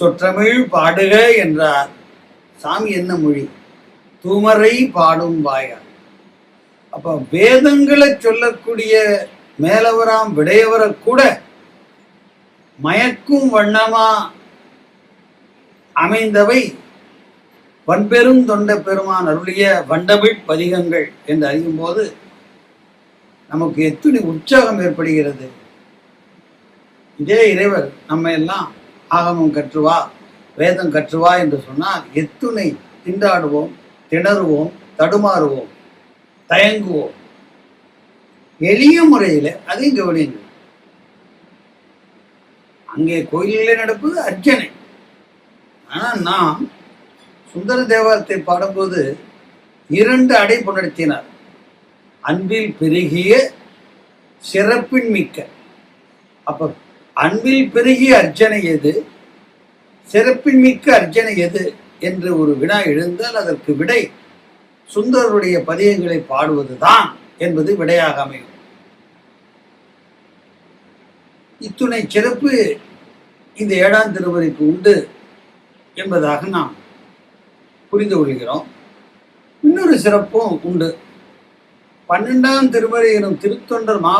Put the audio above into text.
சொற்றமிழ் பாடுக என்றார். சாமி என்ன மொழி? தூமரை பாடும் வாயார் அப்ப வேதங்களை சொல்லக்கூடிய மேலவராம் விடையவரை கூட மயக்கும் வண்ணமா அமைந்தவை வன்பெரும் தொண்ட பெருமான் அருளிய வண்டமிழ் பதிகங்கள் என்று அறியும் போது நமக்கு எத்தனை உற்சாகம் ஏற்படுகிறது. இதே இறைவர் நம்ம எல்லாம் ஆகமம் கற்றுவா வேதம் கற்றுவா என்று சொன்னால் எத்துணை திண்டாடுவோம் திணறுவோம் தடுமாறுவோம் தயங்குவோம். எளிய முறையில் அதையும் கவனியுங்கள். அங்கே கோயிலில் நடப்பது அர்ச்சனை. ஆனால் நாம் சுந்தர தேவாரத்தை பாடும்போது இரண்டு அடை புணர்த்தினார் அன்பில் பெருகிய சிறப்பின் மிக்க அப்ப அன்பில் பெருகிய அர்ச்சனை எது? சிறப்பின் மிக்க அர்ச்சனை எது? என்று ஒரு வினா எழுந்தால் அதற்கு விடை சுந்தரருடைய பதியங்களை பாடுவதுதான் என்பது விடையாக அமையும். இத்துணை சிறப்பு இந்த ஏழாம் திருவரைக்கு உண்டு என்பதாக நாம் புரிந்து கொள்கிறோம். இன்னொரு சிறப்பும் உண்டு. பன்னெண்டாம் திருமறை எனும் திருத்தொண்டர் மா